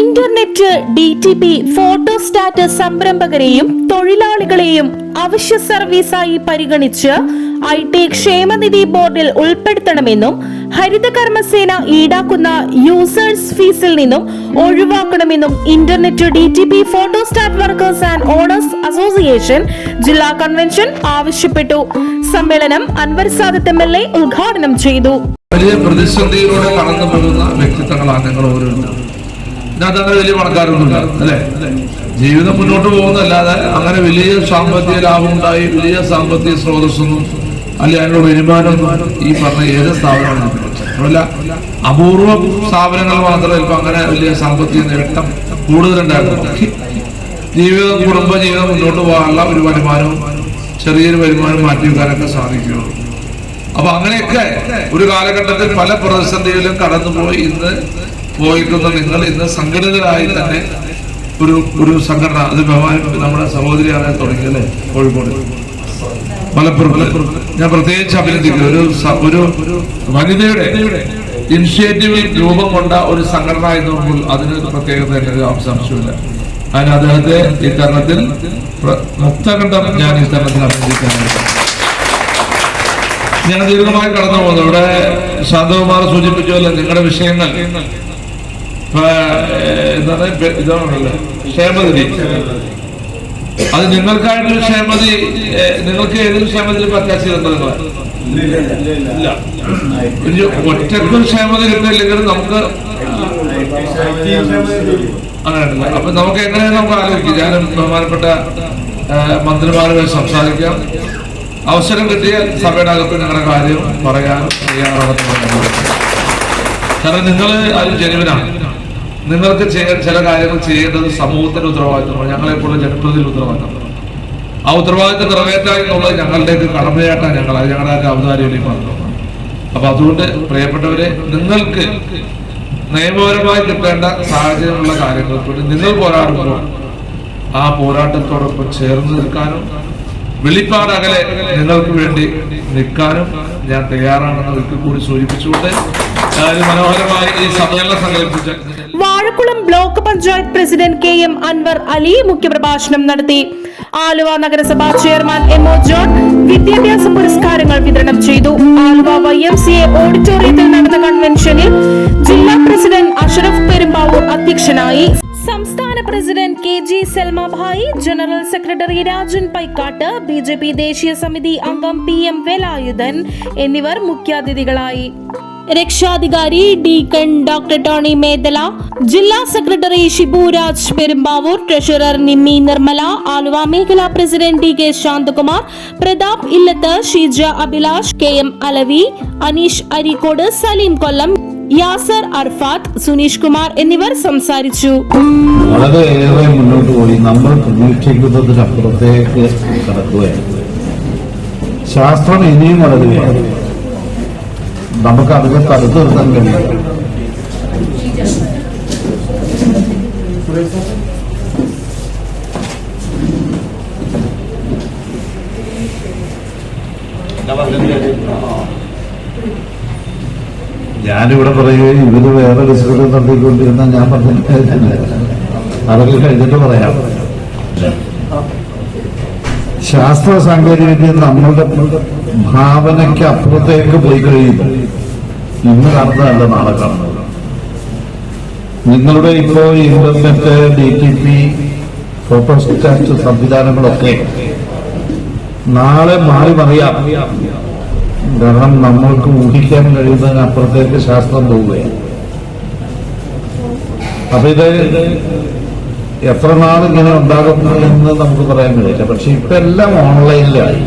Internet D T P photostat സംരംഭകരെയും തൊഴിലാളികളെയും അവശ്യ സർവീസായി പരിഗണിച്ച് ഐ ടി ക്ഷേമനിധി ബോർഡിൽ ഉൾപ്പെടുത്തണമെന്നും ഹരിതകർമ്മസേന ഈടാക്കുന്ന യൂസേഴ്സ് ഫീസിൽ നിന്നും ഒഴിവാക്കണമെന്നും internet D T P photostat workers and owners association ജില്ലാ കൺവെൻഷൻ ആവശ്യപ്പെട്ടു. സമ്മേളനം Anwar Sadath M L A ഉദ്ഘാടനം ചെയ്തു. വലിയ പ്രതിസന്ധിയിലൂടെ കടന്നു പോകുന്ന വ്യക്തിത്വങ്ങളാണ് നിങ്ങൾ ഓരോരുത്തരും. ഇതിനകത്ത് അങ്ങനെ വലിയ പണക്കാരൊന്നുമില്ല അല്ലേ? ജീവിതം മുന്നോട്ട് പോകുന്നതല്ലാതെ അങ്ങനെ വലിയ സാമ്പത്തിക ലാഭം ഉണ്ടായി വലിയ സാമ്പത്തിക സ്രോതസ്സൊന്നും അല്ലെ അതിനുള്ള വരുമാനമൊന്നും ഈ പറഞ്ഞ ഏത് സ്ഥാപനമാണ് അല്ല അപൂർവ സ്ഥാപനങ്ങൾ മാത്രമേ ഇപ്പൊ അങ്ങനെ വലിയ സാമ്പത്തിക നേട്ടം കൂടുതലുണ്ടായിരുന്നു. ജീവിതം കുടുംബ ജീവിതം മുന്നോട്ട് പോകാനുള്ള ഒരു വരുമാനവും ചെറിയൊരു വരുമാനം മാറ്റി വെക്കാനൊക്കെ സാധിക്കുകയുള്ളൂ അപ്പൊ അങ്ങനെയൊക്കെ ഒരു കാലഘട്ടത്തിൽ പല പ്രതിസന്ധികളിലും കടന്നുപോയി ഇന്ന് പോയിരിക്കുന്ന നിങ്ങൾ ഇന്ന് സംഘടിതരായി തന്നെ ഒരു ഒരു സംഘടന അത് ബഹുമാനം നമ്മുടെ സഹോദരിയാണ് തുടങ്ങിയത് അല്ലേ? കോഴിക്കോട്. മലപ്പുറം ഞാൻ പ്രത്യേകിച്ച് അഭിനന്ദിക്കുന്നു. ഒരു ഒരു വനിതയുടെ ഇനിഷ്യേറ്റീവിൽ രൂപം കൊണ്ട ഒരു സംഘടന എന്ന് പറയുമ്പോൾ അതിന് പ്രത്യേകത സംശയമില്ല അതിന് അദ്ദേഹത്തെ ഈ തരണത്തിൽ മുക്തകണ്ഠം ഞാൻ ഈ തരണത്തിൽ അഭിനന്ദിക്കാനായിട്ട് ഞാൻ ദീർഘമായി കടന്നു പോകുന്നു ഇവിടെ ശാന്തകുമാർ സൂചിപ്പിച്ചല്ലോ നിങ്ങളുടെ വിഷയങ്ങൾ ക്ഷേമനിധി. അത് നിങ്ങൾക്കായിട്ടൊരു ക്ഷേമതി നിങ്ങൾക്ക് ഏതൊരു ക്ഷേമത്തിൽ ചെയ്തിട്ടുണ്ടോ നിങ്ങളെ ഒറ്റക്കും ക്ഷേമത കിട്ടില്ലെങ്കിൽ നമുക്ക് അപ്പൊ നമുക്ക് എങ്ങനെയാണ് നമുക്ക് ആലോചിക്കാം. ഞാൻ ബഹുമാനപ്പെട്ട മന്ത്രിമാരുമായി സംസാരിക്കാം. അവസരം കിട്ടിയാൽ സഭയുടെ അകത്ത് നിങ്ങളുടെ കാര്യം പറയാൻ തയ്യാറാണെന്ന് കാരണം നിങ്ങൾ അത് ജനുവിനാണ് നിങ്ങൾക്ക് ചില കാര്യങ്ങൾ ചെയ്യേണ്ടത് സമൂഹത്തിന്റെ ഉത്തരവാദിത്തമാണ്. ഞങ്ങളെപ്പോഴും ജനപ്രതിനിധി ഉത്തരവാദിത്തമാണ് ആ ഉത്തരവാദിത്തം നിറവേറ്റാൻ എന്നുള്ളത് ഞങ്ങളുടെയൊക്കെ കടമയായിട്ടാണ് ഞങ്ങൾ. അത് ഞങ്ങളുടെ ഔദാര്യയിലേക്ക് പറഞ്ഞു അപ്പൊ അതുകൊണ്ട് പ്രിയപ്പെട്ടവരെ നിങ്ങൾക്ക് നിയമപരമായി കിട്ടേണ്ട സാഹചര്യമുള്ള കാര്യങ്ങൾക്ക് വേണ്ടി നിങ്ങൾ പോരാടുമ്പോൾ ആ പോരാട്ടത്തോടൊപ്പം ചേർന്ന് നിൽക്കാനും വെളിപ്പാടകലെ നിങ്ങൾക്ക് വേണ്ടി നിൽക്കാനും ഞാൻ തയ്യാറാണെന്ന് ഒരിക്കൽ കൂടി സൂചിപ്പിച്ചുകൊണ്ട് മനോഹരമായി ഈ സമ്മേളനം സംഘടിപ്പിച്ച Vazhakkulam block panchayat president K M Anwar Ali മുഖ്യപ്രഭാഷണം നടത്തി. ആലുവ നഗരസഭാ ചെയർമാൻ എം ഒ ജോൺ വിദ്യാഭ്യാസ പുരസ്കാരങ്ങൾ വിതരണം ചെയ്തു. Aluva Y M C A ഓഡിറ്റോറിയത്തിൽ നടന്ന കൺവെൻഷനിൽ ജില്ലാ പ്രസിഡന്റ് അഷറഫ് പെരുമ്പാവൂർ അധ്യക്ഷനായി. സംസ്ഥാന president K G Salmabhai general secretary Rajan Paikkattu B J P ദേശീയ സമിതി അംഗം പി എം വേലായുധൻ എന്നിവർ മുഖ്യാതിഥികളായി. രക്ഷാധികാരി ഡീക്കൺ ഡോക്ടർ ടോണി മേദല ജില്ലാ സെക്രട്ടറി ഷിബുരാജ് പെരുമ്പാവൂർ ട്രഷറർ നിമ്മി നിർമ്മല ആലുവ മേഖലാ president T K Santhakumar Prathap Illath Sheeja Abhilash K M Alavi Aneesh Areekode Saleem Kollam Yasar Arafath Suneesh Kumar എന്നിവർ സംസാരിച്ചു. വളരെയേറെ മുന്നോട്ട് പോയി നമ്മൾ പ്രതീക്ഷിക്കുന്നതിനപ്പുറത്തേക്ക് ശാസ്ത്രം ഇനിയും വളരുകയാണ് നമുക്ക് അതിനെ തടുത്തു നിർത്താൻ കഴിയും. ഞാനിവിടെ പറയുകയും ഇവർ വേറെ ഡിസ്കഷൻ നടത്തിക്കൊണ്ടിരുന്ന ഞാൻ പറഞ്ഞു അതൊക്കെ കഴിഞ്ഞിട്ട് പറയാം. ശാസ്ത്ര സാങ്കേതിക വിദ്യ നമ്മളുടെ ഭാവനയ്ക്ക് അപ്പുറത്തേക്ക് പോയി കഴിയുന്നു. ഇന്ന് കാണുന്നതല്ല നാളെ കാണുന്നത്. നിങ്ങളുടെ ഇപ്പോ internet D T P photostat സംവിധാനങ്ങളൊക്കെ നാളെ മാറി മറിയാം. കാരണം നമ്മൾക്ക് ഊഹിക്കാൻ കഴിയുന്നതിനപ്പുറത്തേക്ക് ശാസ്ത്രം പോവുകയാണ്. അപ്പൊ ഇത് എത്ര നാൾ ഇങ്ങനെ ഉണ്ടാകും എന്ന് നമുക്ക് പറയാൻ കഴിയില്ല. പക്ഷെ ഇപ്പൊ എല്ലാം ഓൺലൈനിലായി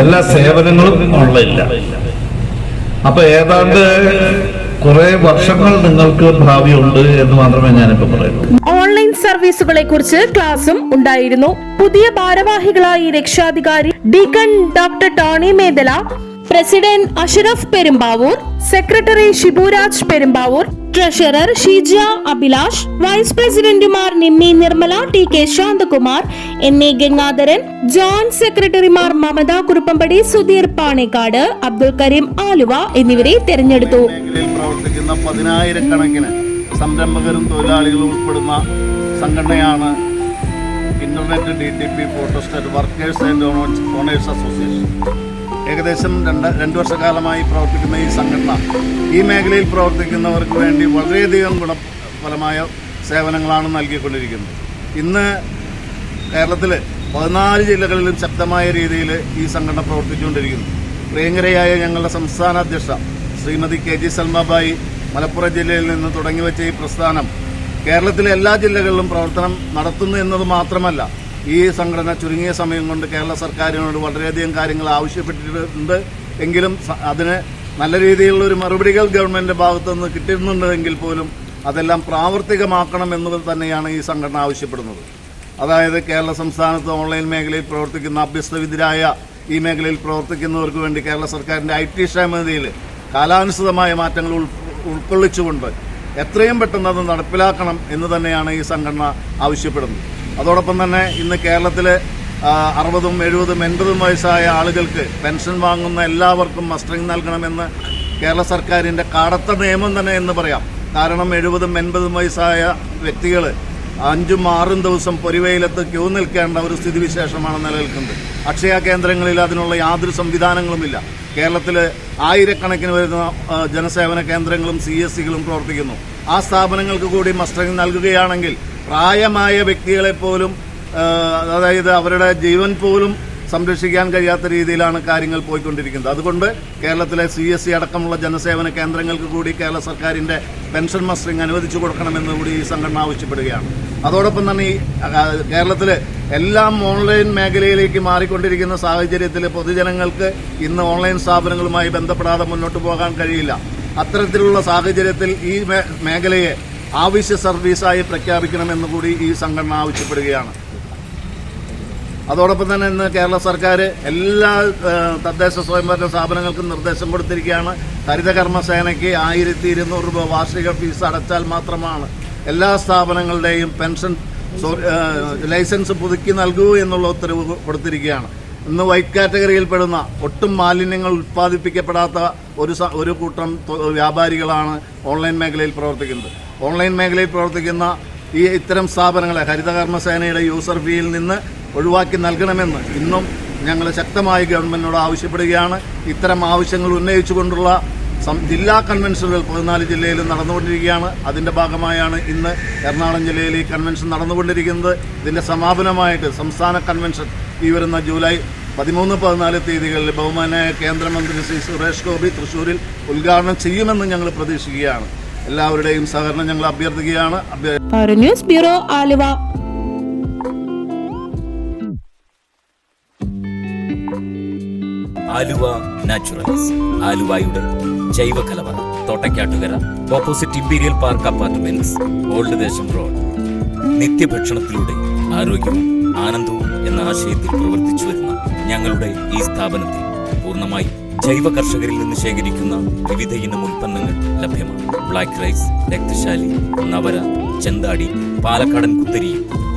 എല്ലാ സേവനങ്ങളും ഓൺലൈനിലാണ് അപ്പൊ ഏതാണ്ട് കുറെ വർഷങ്ങൾ നിങ്ങൾക്ക് ഭാവിയുണ്ട് എന്ന് മാത്രമേ ഞാനിപ്പോ പറയുള്ളൂ. ഓൺലൈൻ സർവീസുകളെ കുറിച്ച് ക്ലാസും ഉണ്ടായിരുന്നു. പുതിയ ഭാരവാഹികളായി രക്ഷാധികാരി deacon doctor Tony Medala president Ashraf Perumbavoor secretary Shiburaj Perumbavoor treasurer Sheeja Abhilash vice പ്രസിഡന്റുമാർ Nimmi Nirmala T K Santhakumar N A Gangadharan joint സെക്രട്ടറിമാർ മമത കുറുപ്പമ്പടി സുധീർ പാണേക്കാട് അബ്ദുൽ കരീം ആലുവ എന്നിവരെ തെരഞ്ഞെടുത്തു. പ്രവർത്തിക്കുന്ന പതിനായിരക്കണക്കിന് സംരംഭകരും തൊഴിലാളികളും ഉൾപ്പെടുന്ന സംഘടനയാണ് internet D T P photostat workers and owners association. ഏകദേശം രണ്ട് രണ്ട് വർഷക്കാലമായി പ്രവർത്തിക്കുന്ന ഈ സംഘടന ഈ മേഖലയിൽ പ്രവർത്തിക്കുന്നവർക്ക് വേണ്ടി വളരെയധികം ഗുണഫലമായ സേവനങ്ങളാണ് നൽകിക്കൊണ്ടിരിക്കുന്നത്. ഇന്ന് കേരളത്തിൽ പതിനാല് ജില്ലകളിലും ശക്തമായ രീതിയിൽ ഈ സംഘടന പ്രവർത്തിച്ചുകൊണ്ടിരിക്കുന്നു. പ്രിയങ്കരയായ ഞങ്ങളുടെ സംസ്ഥാന അധ്യക്ഷ ശ്രീമതി കെ ജി സൽമാബായി മലപ്പുറം ജില്ലയിൽ നിന്ന് തുടങ്ങി വെച്ച ഈ പ്രസ്ഥാനം കേരളത്തിലെ എല്ലാ ജില്ലകളിലും പ്രവർത്തനം നടത്തുന്നു എന്നത് മാത്രമല്ല ഈ സംഘടന ചുരുങ്ങിയ സമയം കൊണ്ട് കേരള സർക്കാരിനോട് വളരെയധികം കാര്യങ്ങൾ ആവശ്യപ്പെട്ടിട്ടുണ്ട്. എങ്കിലും അതിന് നല്ല രീതിയിലുള്ള ഒരു മറുപടികൾ ഗവൺമെന്റിന്റെ ഭാഗത്തു നിന്ന് കിട്ടുന്നുണ്ടെങ്കിൽ പോലും അതെല്ലാം പ്രാവർത്തികമാക്കണം എന്നത് തന്നെയാണ് ഈ സംഘടന ആവശ്യപ്പെടുന്നത്. അതായത് കേരള സംസ്ഥാനത്ത് ഓൺലൈൻ മേഖലയിൽ പ്രവർത്തിക്കുന്ന അഭ്യസ്തവിദ്യരായ ഈ മേഖലയിൽ പ്രവർത്തിക്കുന്നവർക്ക് വേണ്ടി കേരള സർക്കാരിന്റെ ഐ ടി ക്ഷേമനിധിയിൽ കാലാനുസൃതമായ മാറ്റങ്ങൾ ഉൾക്കൊള്ളിച്ചുകൊണ്ട് എത്രയും പെട്ടെന്ന് അത് നടപ്പിലാക്കണം എന്ന് തന്നെയാണ് ഈ സംഘടന ആവശ്യപ്പെടുന്നത്. അതോടൊപ്പം തന്നെ ഇന്ന് കേരളത്തിലെ അറുപതും എഴുപതും എൺപതും വയസ്സായ ആളുകൾക്ക് പെൻഷൻ വാങ്ങുന്ന എല്ലാവർക്കും മസ്റ്ററിംഗ് നൽകണമെന്ന് കേരള സർക്കാരിന്റെ കടത്ത നിയമം തന്നെ എന്ന് പറയാം. കാരണം എഴുപതും എൺപതും വയസ്സായ വ്യക്തികൾ അഞ്ചും ആറും ദിവസം പൊരിവെയിലത്ത് ക്യൂ നിൽക്കേണ്ട ഒരു സ്ഥിതിവിശേഷമാണ് നിലനിൽക്കുന്നത്. അക്ഷയ കേന്ദ്രങ്ങളിൽ അതിനുള്ള യാതൊരു സംവിധാനങ്ങളുമില്ല. കേരളത്തിൽ ആയിരക്കണക്കിന് വരുന്ന ജനസേവന കേന്ദ്രങ്ങളും സി എസ് സികളും പ്രവർത്തിക്കുന്നു. ആ സ്ഥാപനങ്ങൾക്ക് കൂടി മസ്റ്ററിംഗ് നൽകുകയാണെങ്കിൽ പ്രായമായ വ്യക്തികളെ പോലും അതായത് അവരുടെ ജീവൻ പോലും സംരക്ഷിക്കാൻ കഴിയാത്ത രീതിയിലാണ് കാര്യങ്ങൾ പോയിക്കൊണ്ടിരിക്കുന്നത്. അതുകൊണ്ട് കേരളത്തിലെ സി എസ് സി അടക്കമുള്ള ജനസേവന കേന്ദ്രങ്ങൾക്ക് കൂടി കേരള സർക്കാരിന്റെ പെൻഷൻ മസ്റ്ററിംഗ് അനുവദിച്ചു കൊടുക്കണമെന്ന് കൂടി ഈ സംഘടന ആവശ്യപ്പെടുകയാണ്. അതോടൊപ്പം തന്നെ ഈ കേരളത്തിൽ എല്ലാം ഓൺലൈൻ മേഖലയിലേക്ക് മാറിക്കൊണ്ടിരിക്കുന്ന സാഹചര്യത്തിൽ പൊതുജനങ്ങൾക്ക് ഇന്ന് ഓൺലൈൻ സ്ഥാപനങ്ങളുമായി ബന്ധപ്പെടാതെ മുന്നോട്ട് പോകാൻ കഴിയില്ല. അത്തരത്തിലുള്ള സാഹചര്യത്തിൽ ഈ മേഖലയെ ആവശ്യ സർവീസായി പ്രഖ്യാപിക്കണമെന്ന് കൂടി ഈ സംഘടന ആവശ്യപ്പെടുകയാണ്. അതോടൊപ്പം തന്നെ ഇന്ന് കേരള സർക്കാർ എല്ലാ തദ്ദേശ സ്വയംഭരണ സ്ഥാപനങ്ങൾക്കും നിർദ്ദേശം കൊടുത്തിരിക്കുകയാണ്. ഹരിതകർമ്മസേനയ്ക്ക് ആയിരത്തി ഇരുന്നൂറ് രൂപ വാർഷിക ഫീസ് അടച്ചാൽ മാത്രമാണ് എല്ലാ സ്ഥാപനങ്ങളുടെയും പെൻഷൻ ലൈസൻസ് പുതുക്കി നൽകൂ എന്നുള്ള ഉത്തരവ് കൊടുത്തിരിക്കുകയാണ്. ഇന്ന് വൈറ്റ് കാറ്റഗറിയിൽ പെടുന്ന ഒട്ടും മാലിന്യങ്ങൾ ഉത്പാദിപ്പിക്കപ്പെടാത്ത ഒരു ഒരു കൂട്ടം വ്യാപാരികളാണ് ഓൺലൈൻ മേഖലയിൽ പ്രവർത്തിക്കുന്നത്. ഓൺലൈൻ മേഖലയിൽ പ്രവർത്തിക്കുന്ന ഈ ഇത്തരം സ്ഥാപനങ്ങളെ ഹരിതകർമ്മസേനയുടെ യൂസർ ഫീയിൽ നിന്ന് ഒഴിവാക്കി നൽകണമെന്ന് ഇന്നും ഞങ്ങൾ ശക്തമായി ഗവൺമെന്റിനോട് ആവശ്യപ്പെടുകയാണ്. ഇത്തരം ആവശ്യങ്ങൾ ഉന്നയിച്ചുകൊണ്ടുള്ള ജില്ലാ കൺവെൻഷനുകൾ പതിനാല് ജില്ലയിലും നടന്നുകൊണ്ടിരിക്കുകയാണ്. അതിന്റെ ഭാഗമായാണ് ഇന്ന് എറണാകുളം ജില്ലയിൽ ഈ കൺവെൻഷൻ നടന്നുകൊണ്ടിരിക്കുന്നത്. ഇതിന്റെ സമാപനമായിട്ട് സംസ്ഥാന കൺവെൻഷൻ ഈ വരുന്ന ജൂലൈ പതിമൂന്ന് പതിനാല് തീയതികളിൽ ബഹുമാനായ കേന്ദ്രമന്ത്രി ശ്രീ സുരേഷ് ഗോപി തൃശൂരിൽ ഉദ്ഘാടനം ചെയ്യുമെന്ന് ഞങ്ങൾ പ്രതീക്ഷിക്കുകയാണ്. എല്ലാവരുടെയും സഹകരണം ഞങ്ങൾ അഭ്യർത്ഥിക്കുകയാണ്. അഭ്യ- news bureau Aluva Aluva naturals. ആലുവയുടെ ജൈവ കലവറ Thottakkattukara opposite imperial park apartments old Desom road നിത്യഭക്ഷണത്തിലൂടെ ആരോഗ്യവും ആനന്ദവും എന്ന ആശയത്തിൽ പ്രവർത്തിച്ചു വരുന്ന ഞങ്ങളുടെ ഈ സ്ഥാപനത്തിൽ പൂർണമായും ജൈവ കർഷകരിൽ നിന്ന് ശേഖരിക്കുന്ന വിവിധ ഇനം ഉൽപ്പന്നങ്ങൾ ലഭ്യമാണ്. ബ്ലാക്ക് റൈസ് രക്തശാലി നവര ചെന്താടി പാലക്കാടൻ കുത്തരി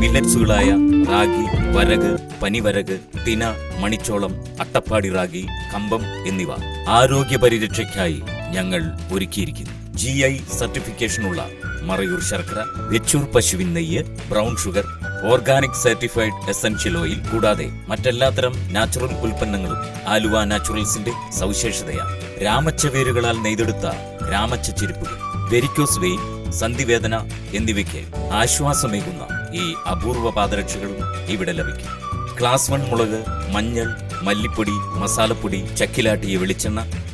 മില്ലറ്റ്സുകളായ റാഗി വരക് പനിവരക് തിന മണിച്ചോളം അട്ടപ്പാടി റാഗി കമ്പം എന്നിവ ആരോഗ്യ പരിരക്ഷയ്ക്കായി ഞങ്ങൾ ഒരുക്കിയിരിക്കുന്നു. ജി ഐ സർട്ടിഫിക്കേഷനുള്ള മറയൂർ ശർക്കര വെച്ചൂർ പശുവിൻ നെയ്യ് brown sugar organic certified essential oil കൂടാതെ മറ്റെല്ലാത്തരം നാച്ചുറൽ ഉൽപ്പന്നങ്ങളും ആലുവ നാച്ചുറൽസിന്റെ സവിശേഷതയാണ്. രാമച്ചവേരുകളാൽ നെയ്തെടുത്ത രാമച്ച ചെരുപ്പുകൾ വെരിക്കോസ് വെയിൻ സന്ധിവേദന എന്നിവയ്ക്ക് ആശ്വാസമേകുന്ന ഈ അപൂർവ പാദരക്ഷകളും ഇവിടെ ലഭിക്കും. ക്ലാസ് വൺ മുളക് മഞ്ഞൾ മല്ലിപ്പൊടി മസാലപ്പൊടി ചക്കിലാട്ടിയ വെളിച്ചെണ്ണ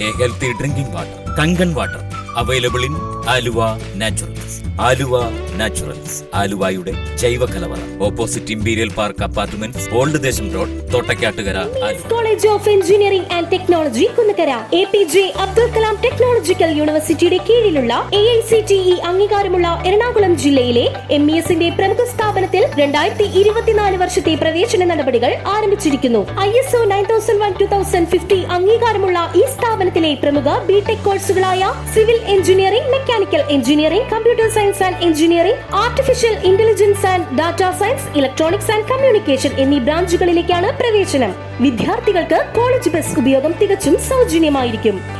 a healthy drinking water Kangen water available in Aluva naturals. Aluva naturals ആലുവായുടെ ജൈവ കലവറ opposite imperial park apartment old Desom road Thottakkattukara college of engineering and technology Kunnakkara. A P J Abdul Kalam technological യൂണിവേഴ്സിറ്റിയുടെ കീഴിലുള്ള A I C T E അംഗീകാരമുള്ള എറണാകുളം ജില്ലയിലെ M E എസിന്റെ പ്രമുഖ സ്ഥാപനത്തിൽ രണ്ടായിരത്തി ഇരുപത്തിനാല് വർഷത്തെ പ്രവേശന നടപടികൾ ആരംഭിച്ചിരിക്കുന്നു. I S O nine thousand one two thousand fifty അംഗീകാരമുള്ള ഈ സ്ഥാപനത്തിലെ പ്രമുഖ BTech കോഴ്സുകളായ civil engineering mechanical engineering computer science and engineering artificial intelligence and data science electronics and communication എന്നീ ബ്രാഞ്ചുകളിലേക്കാണ് പ്രവേശനം. വിദ്യാർത്ഥികൾക്ക് കോളേജ് ബസ് ഉപയോഗം തികച്ചും സൗജന്യമായിരിക്കും.